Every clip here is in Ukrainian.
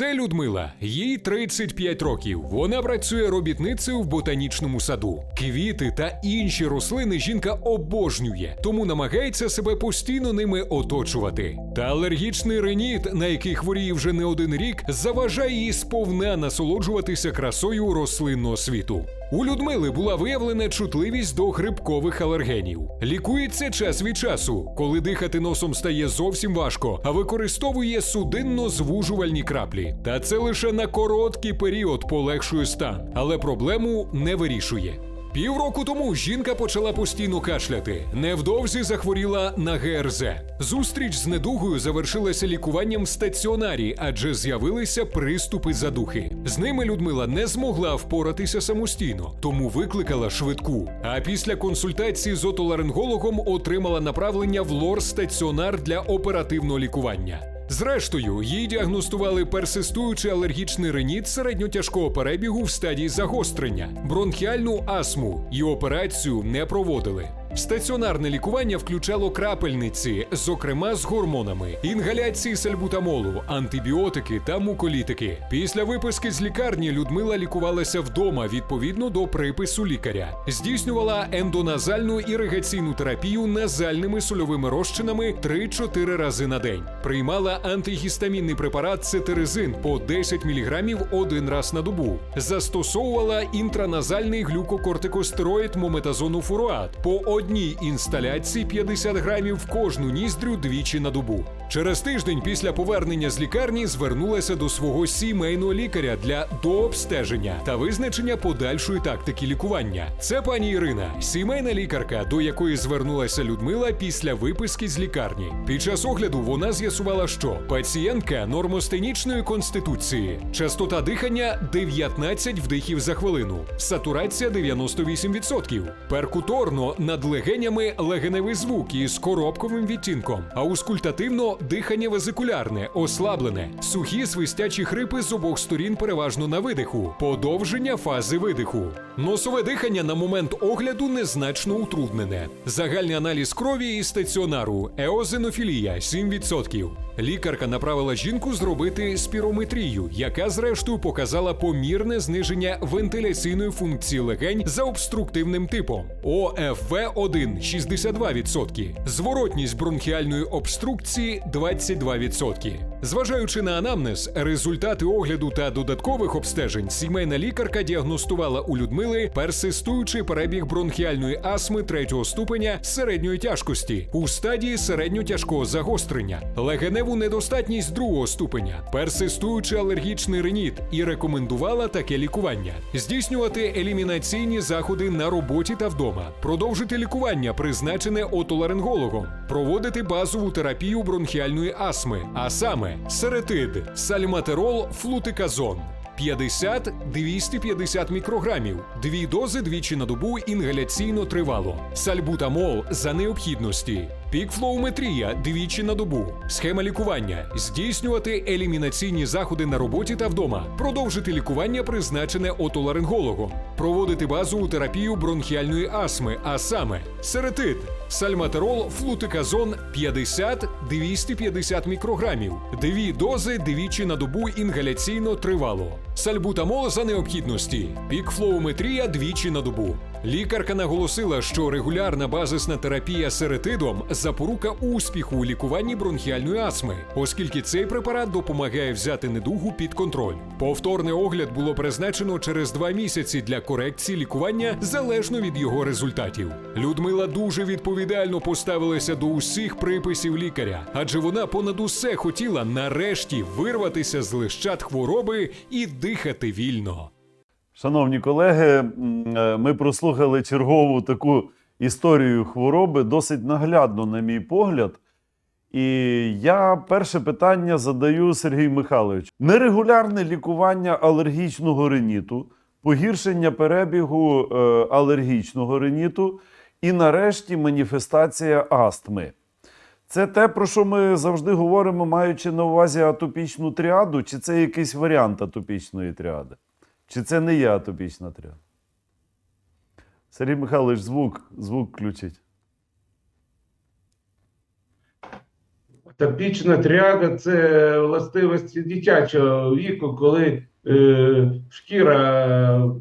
Це Людмила, їй 35 років. Вона працює робітницею в ботанічному саду. Квіти та інші рослини жінка обожнює, тому намагається себе постійно ними оточувати. Та алергічний реніт, на який хворіє вже не один рік, заважає їй сповна насолоджуватися красою рослинного світу. У Людмили була виявлена чутливість до грибкових алергенів. Лікується час від часу, коли дихати носом стає зовсім важко, а використовує судинно-звужувальні краплі. Та це лише на короткий період полегшує стан, але проблему не вирішує. Півроку тому жінка почала постійно кашляти. Невдовзі захворіла на ГРЗ. Зустріч з недугою завершилася лікуванням в стаціонарі, адже з'явилися приступи задухи. З ними Людмила не змогла впоратися самостійно, тому викликала швидку. А після консультації з отоларингологом отримала направлення в лор стаціонар для оперативного лікування. Зрештою, їй діагностували персистуючий алергічний реніт середньотяжкого перебігу в стадії загострення, бронхіальну астму і операцію не проводили. Стаціонарне лікування включало крапельниці, зокрема з гормонами, інгаляції сальбутамолу, антибіотики та муколітики. Після виписки з лікарні Людмила лікувалася вдома відповідно до припису лікаря. Здійснювала ендоназальну іригаційну терапію назальними сольовими розчинами 3-4 рази на день. Приймала антигістамінний препарат цетерезин по 10 мг один раз на добу. Застосовувала інтраназальний глюкокортикостероїд мометазону фуруат по одній інсталяції 50 грамів в кожну ніздрю двічі на добу. Через тиждень після повернення з лікарні звернулася до свого сімейного лікаря для дообстеження та визначення подальшої тактики лікування. Це пані Ірина, сімейна лікарка, до якої звернулася Людмила після виписки з лікарні. Під час огляду вона з'ясувала, що пацієнтка нормостенічної конституції, частота дихання 19 вдихів за хвилину, сатурація 98%, перкуторно над легенями легеневий звук із коробковим відтінком, аускультативно дихання везикулярне, ослаблене, сухі свистячі хрипи з обох сторін переважно на видиху, подовження фази видиху. Носове дихання на момент огляду незначно утруднене. Загальний аналіз крові і стаціонару, еозинофілія 7%. Лікарка направила жінку зробити спірометрію, яка зрештою показала помірне зниження вентиляційної функції легень за обструктивним типом ОФВ1 62%, зворотність бронхіальної обструкції 22%. Зважаючи на анамнез, результати огляду та додаткових обстежень, сімейна лікарка діагностувала у Людмили персистуючий перебіг бронхіальної астми третього ступеня середньої тяжкості у стадії середньотяжкого загострення, легеневу недостатність другого ступеня, персистуючий алергічний реніт і рекомендувала таке лікування: здійснювати елімінаційні заходи на роботі та вдома, продовжити лікування, призначене отоларингологом, проводити базову терапію бронхіальної астми, а саме серетид, сальматерол, флутиказон. 50-250 мікрограмів, дві дози двічі на добу інгаляційно тривало, сальбутамол за необхідності, пікфлоуметрія двічі на добу, схема лікування, здійснювати елімінаційні заходи на роботі та вдома, продовжити лікування, призначене отоларингологом, проводити базову терапію бронхіальної астми, а саме серетид, сальматерол, флутиказон 50-250 мікрограмів, дві дози двічі на добу інгаляційно тривало. Сальбутамол за необхідності, пікфлоуметрія двічі на добу. Лікарка наголосила, що регулярна базисна терапія серетидом запорука успіху у лікуванні бронхіальної астми, оскільки цей препарат допомагає взяти недугу під контроль. Повторний огляд було призначено через два місяці для корекції лікування залежно від його результатів. Людмила дуже відповідально поставилася до усіх приписів лікаря, адже вона понад усе хотіла нарешті вирватися з лищат хвороби і дихати вільно. Шановні колеги, е, ми прослухали чергову таку історію хвороби, досить наглядно, на мій погляд. І я перше питання задаю Сергію Михайловичу. Нерегулярне лікування алергічного риніту, погіршення перебігу е, алергічного риніту і, нарешті, маніфестація астми. Це те, про що ми завжди говоримо, маючи на увазі атопічну тріаду, чи це якийсь варіант атопічної тріади? Чи це не є атопічна тріада? Сергій Михайлович, звук, звук включить. Атопічна тріада це властивості дитячого віку, коли е, шкіра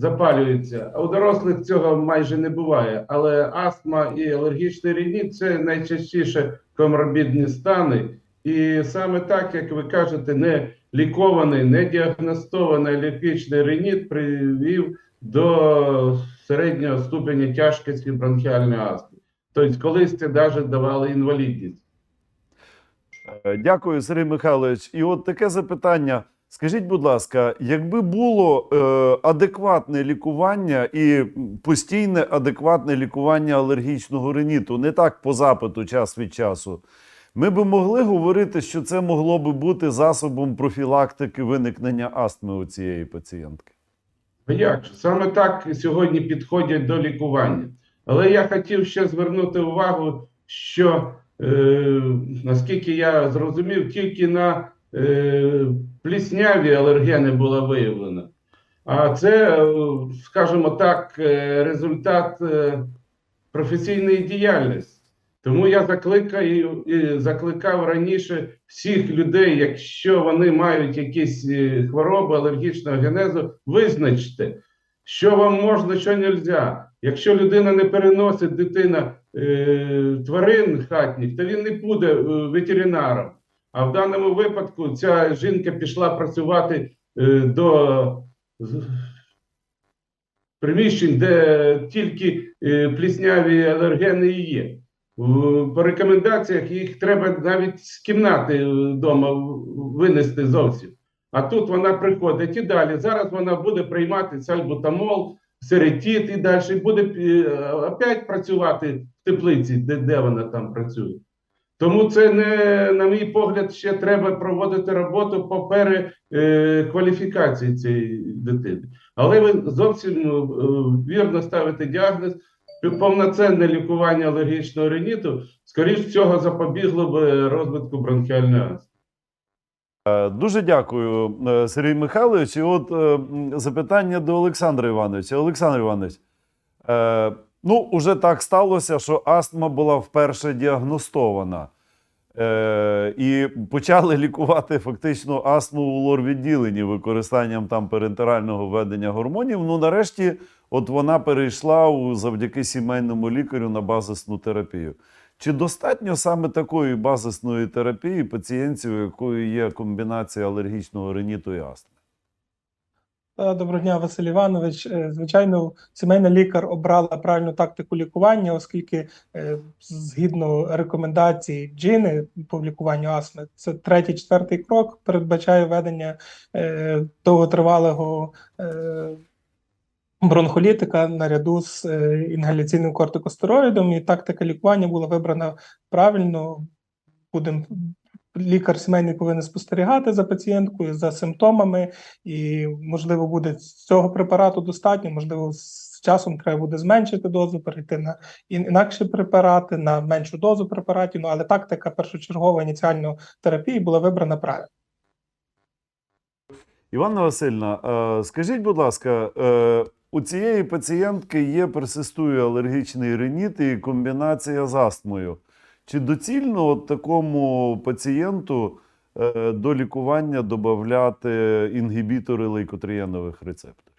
запалюється. А у дорослих цього майже не буває. Але астма і алергічний рініт це найчастіше коморбідні стани. І саме так, як ви кажете, не лікований, не діагностований алергічний рініт привів до середнього ступеня тяжкості бронхіальної астми. Тобто, колись це навіть давали інвалідність. Е, Дякую, Сергій Михайлович. І от таке запитання. Скажіть, будь ласка, якби було е, адекватне лікування і постійне адекватне лікування алергічного риніту, не так по запиту час від часу, ми би могли говорити, що це могло би бути засобом профілактики виникнення астми у цієї пацієнтки? Як же? Саме так сьогодні підходять до лікування. Але я хотів ще звернути увагу, що е, наскільки я зрозумів, тільки на е, плісняві алергени було виявлено. А це, е, скажімо так, е, результат е, професійної діяльності. Тому я закликаю і закликав раніше всіх людей, якщо вони мають якісь хвороби алергічного генезу, визначте, що вам можна, що не можна. Якщо людина не переносить дитина тварин хатніх, то він не буде ветеринаром. А в даному випадку ця жінка пішла працювати е, до приміщень, де тільки е, плісняві алергени і є. По рекомендаціях їх треба навіть з кімнати вдома винести зовсім. А тут вона приходить і далі. Зараз вона буде приймати сальбутамол, серетіт і далі буде е, опять працювати в теплиці, де, де вона там працює. Тому це не, на мій погляд, ще треба проводити роботу по перекваліфікації цієї дитини. Але ви зовсім е, вірно ставите діагноз. Повноцінне лікування алергічного риніту, скоріш цього, запобігло б розвитку бронхіальної астми. Е, Дуже дякую, е, Сергій Михайлович. І от запитання до Олександра Івановича. Олександр Іванович, ну, уже так сталося, що астма була вперше діагностована. Е, і почали лікувати фактично астму у лор-відділенні використанням там перентерального введення гормонів. Ну, нарешті, от вона перейшла у, завдяки сімейному лікарю на базисну терапію. Чи достатньо саме такої базисної терапії пацієнтів, у якої є комбінація алергічного риніту і астми? Е, Доброго дня, Василь Іванович. Е, Звичайно, сімейна лікар обрала правильну тактику лікування, оскільки е, згідно рекомендацій джини по лікуванню астми, це третій, четвертий крок передбачає введення е, довготривалого бронхолітика наряду з інгаляційним кортикостероїдом. І тактика лікування була вибрана правильно. Будемо лікар сімейний повинен спостерігати за пацієнткою, за симптомами, і можливо буде цього препарату достатньо. Можливо, з часом треба буде зменшити дозу, перейти на інакші препарати, на меншу дозу препаратів. Ну але тактика першочергова ініціальної терапії була вибрана правильно. Іванна Васильівна, е, скажіть, будь ласка, е, у цієї пацієнтки є персистує алергічний риніт і комбінація з астмою. Чи доцільно от такому пацієнту е, до лікування додати інгібітори лейкотрієнових рецепторів?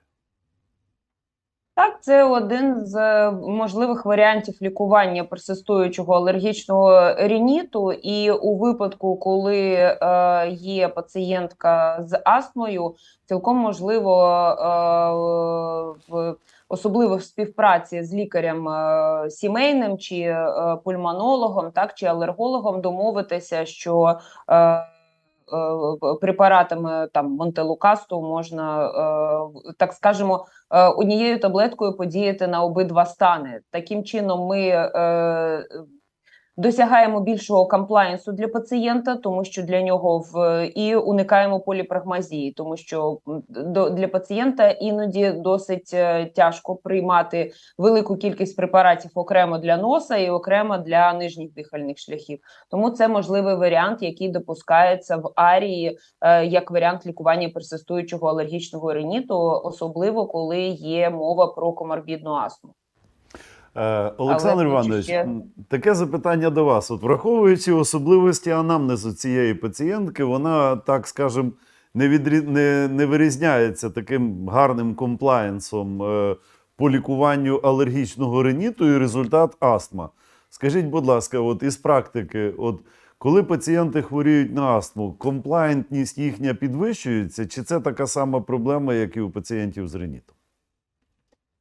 Так, це один з е, можливих варіантів лікування персистуючого алергічного рініту. І у випадку, коли е, є пацієнтка з астмою, цілком можливо, е, в особливо в співпраці з лікарем е, сімейним чи е, пульмонологом, так чи алергологом, домовитися, що е, препаратами там Монтелукасту можна, так скажемо, однією таблеткою подіяти на обидва стани. Таким чином, ми досягаємо більшого комплаєнсу для пацієнта, тому що для нього в і уникаємо поліпрагмазії, тому що до для пацієнта іноді досить е, тяжко приймати велику кількість препаратів окремо для носа і окремо для нижніх дихальних шляхів. Тому це можливий варіант, який допускається в арії е, як варіант лікування персистуючого алергічного риніту, особливо коли є мова про коморбідну астму. Е, Олександр Але Іванович, ще- таке запитання до вас. От враховуючи особливості анамнезу цієї пацієнтки, вона, так скажем, не, відрі... не, не вирізняється таким гарним комплаєнсом е, по лікуванню алергічного риніту і результат астма. Скажіть, будь ласка, от із практики, от коли пацієнти хворіють на астму, комплаєнтність їхня підвищується, чи це така сама проблема, як і у пацієнтів з ринітом?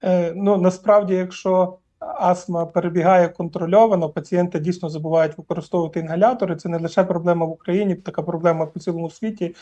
Е, Ну насправді, якщо астма перебігає контрольовано, пацієнти дійсно забувають використовувати інгалятори. Це не лише проблема в Україні, така проблема по цілому світі.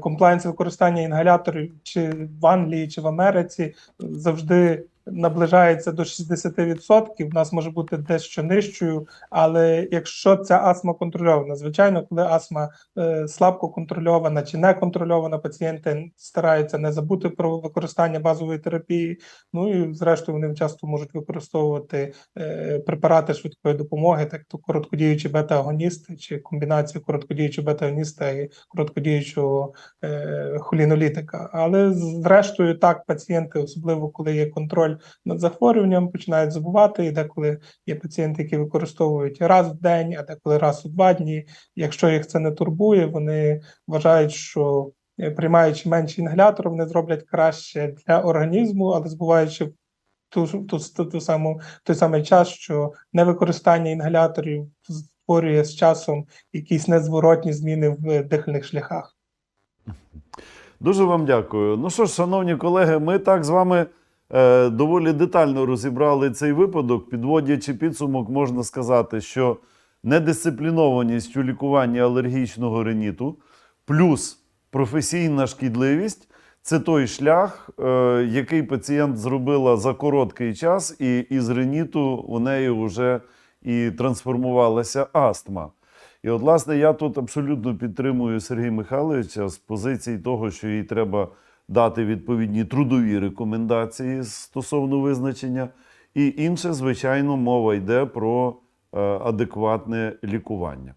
Комплайнс Комплаєнс використання інгаляторів чи в Англії, чи в Америці завжди наближається до 60%. В нас може бути дещо нижчою, але якщо ця астма контрольована, звичайно, коли астма е, слабко контрольована чи не контрольована, пацієнти стараються не забути про використання базової терапії. Ну і зрештою вони часто можуть використовувати е, препарати швидкої допомоги, так то короткодіючі бета-агоністи чи комбінацію короткодіючого бета-агоніста і короткодіючого е, холінолітика. Але зрештою, так пацієнти, особливо коли є контроль над захворюванням, починають забувати. І деколи є пацієнти, які використовують раз в день, а деколи раз у два дні. Якщо їх це не турбує, вони вважають, що е, приймаючи менше інгаляторів, вони зроблять краще для організму, але збуваючи ту, ту, ту, саму той самий час, що невикористання інгаляторів створює з часом якісь незворотні зміни в дихальних шляхах. Дуже вам дякую. Ну що ж, шановні колеги, ми так з вами доволі детально розібрали цей випадок. Підводячи підсумок, можна сказати, що недисциплінованість у лікуванні алергічного риніту плюс професійна шкідливість це той шлях, е, який пацієнт зробила за короткий час, і із риніту у неї вже і трансформувалася астма. І от, власне, я тут абсолютно підтримую Сергія Михайловича з позиції того, що їй треба дати відповідні трудові рекомендації стосовно визначення. І інше, звичайно, мова йде про е, адекватне лікування.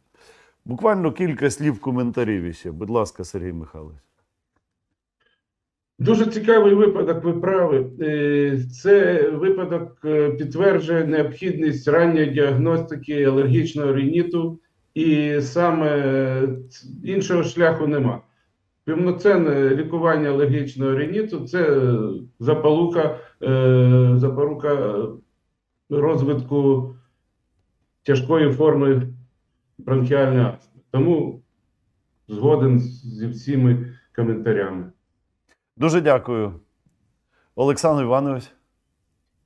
Буквально кілька слів коментарів іще. Будь ласка, Сергій Михайлович. Дуже цікавий випадок, ви праві. Е, Це випадок е, підтверджує необхідність ранньої діагностики алергічного риніту, і саме іншого шляху нема. Повноцінне лікування алергічного риніту це запалука, е, запорука розвитку тяжкої форми бронхіальної астми. Тому згоден зі всіми коментарями. Дуже дякую. Олександр Іванович.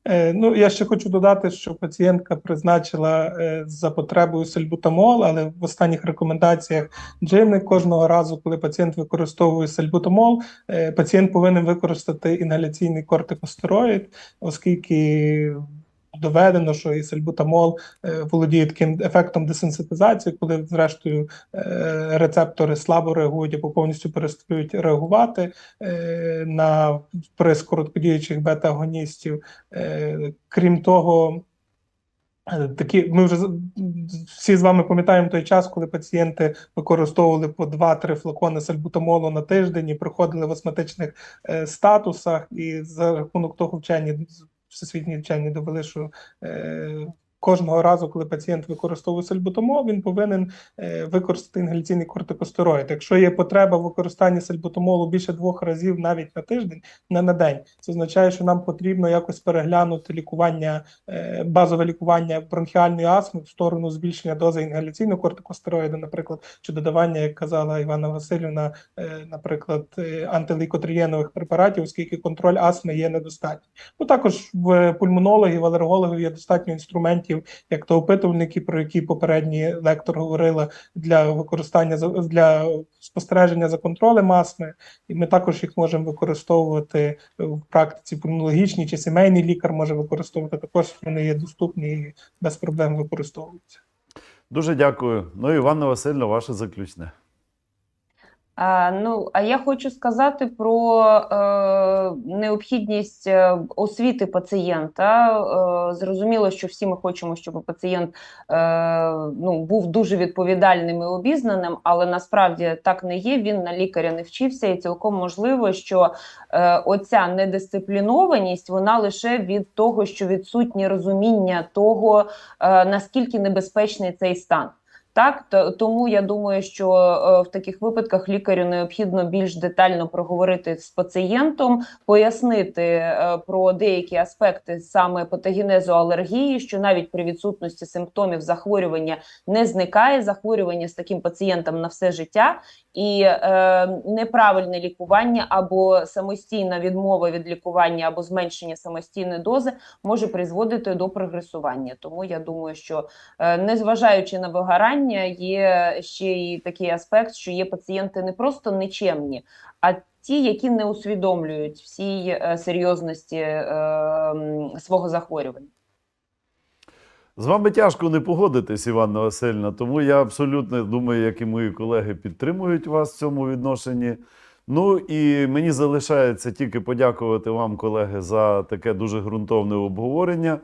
Е, Ну, я ще хочу додати, що пацієнтка призначила е, за потребою сальбутамол, але в останніх рекомендаціях джини кожного разу, коли пацієнт використовує сальбутамол, е, пацієнт повинен використати інгаляційний кортикостероїд, оскільки доведено, що і сальбутамол е, володіє таким ефектом десенситизації, коли, зрештою, е, рецептори слабо реагують або повністю перестають реагувати е, на приз короткодіючих бета-агоністів. Крім того, такі ми вже всі з вами пам'ятаємо той час, коли пацієнти використовували по 2-3 флакони сальбутамолу на тиждень і проходили в астматичних статусах, і за рахунок того вчені всесвітні вчені довели, що е, кожного разу, коли пацієнт використовує сальбутамол, він повинен е, використати інгаляційний кортикостероїд. Якщо є потреба в використанні сальбутамолу більше двох разів навіть на тиждень, не на день, це означає, що нам потрібно якось переглянути лікування, е, базове лікування бронхіальної астми в сторону збільшення дози інгаляційного кортикостероїду, наприклад, чи додавання, як казала Івана Васильівна, е, наприклад, антилейкотрієнових препаратів, оскільки контроль астми є недостатній. Ну також в пульмонологів, алергологів є достатньо інструментів, як то опитувальники, про які попередній лектор говорила для використання для спостереження за контролем астми, і ми також їх можемо використовувати в практиці пульмонологічній чи сімейний лікар може використовувати. Також вони є доступні і без проблем використовуються. Дуже дякую. Ну, Івана Васильовна, ваше заключне. А, ну, а я хочу сказати про е, необхідність е, освіти пацієнта. Е, зрозуміло, що всі ми хочемо, щоб пацієнт е, ну, був дуже відповідальним і обізнаним, але насправді так не є. Він на лікаря не вчився, і цілком можливо, що е, оця недисциплінованість вона лише від того, що відсутнє розуміння того, е, наскільки небезпечний цей стан. Так, то, тому я думаю, що е, в таких випадках лікарю необхідно більш детально проговорити з пацієнтом, пояснити е, про деякі аспекти саме патогенезу алергії, що навіть при відсутності симптомів захворювання не зникає захворювання з таким пацієнтом на все життя, і е, неправильне лікування або самостійна відмова від лікування, або зменшення самостійної дози може призводити до прогресування. Тому я думаю, що Е, незважаючи на вигорання, є ще й такий аспект, що є пацієнти не просто нечемні, а ті, які не усвідомлюють всій е, серйозності е, свого захворювання. З вами тяжко не погодитись, Іванна Васильівна, тому я абсолютно думаю, як і мої колеги підтримують вас в цьому відношенні. Ну і мені залишається тільки подякувати вам, колеги, за таке дуже ґрунтовне обговорення.